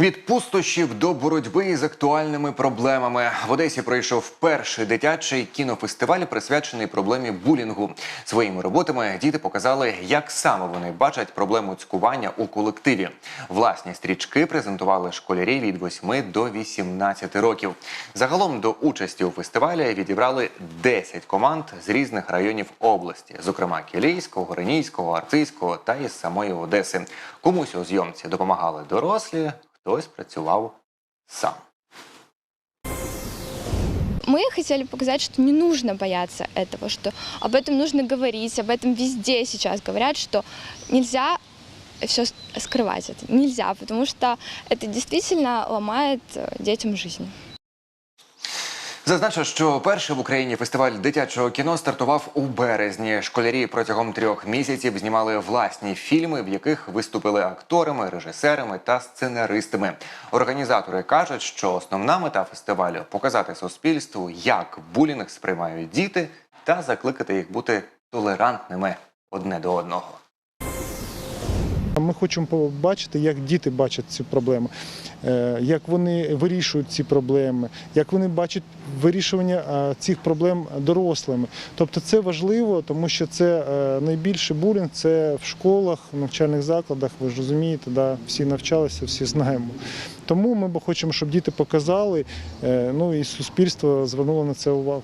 Від пустощів до боротьби з актуальними проблемами в Одесі пройшов перший дитячий кінофестиваль, присвячений проблемі булінгу. Своїми роботами діти показали, як саме вони бачать проблему цькування у колективі. Власні стрічки презентували школярі від 8 до 18 років. Загалом до участі у фестивалі відібрали 10 команд з різних районів області, зокрема Кілійського, Горинійського, Арцизького та із самої Одеси. Комусь у зйомці допомагали дорослі, хтось працював сам. Мы хотели показать, что не нужно бояться этого, что об этом нужно говорить, об этом везде сейчас говорят, что нельзя все скрывать это, нельзя, потому что это действительно ломает э, детям жизнь. Зазначу, що перший в Україні фестиваль дитячого кіно стартував у березні. Школярі протягом трьох місяців знімали власні фільми, в яких виступили акторами, режисерами та сценаристами. Організатори кажуть, що основна мета фестивалю показати суспільству, як булінг сприймають діти, та закликати їх бути толерантними одне до одного. Ми хочемо побачити, як діти бачать цю проблему, е, як вони вирішують ці проблеми, як вони бачать вирішування е, цих проблем дорослими. Тобто це важливо, тому що це е, найбільший булінг це в школах, навчальних закладах. Ви ж розумієте, да, всі навчалися, всі знаємо. Тому ми хочемо, щоб діти показали, ну і суспільство звернуло на це увагу.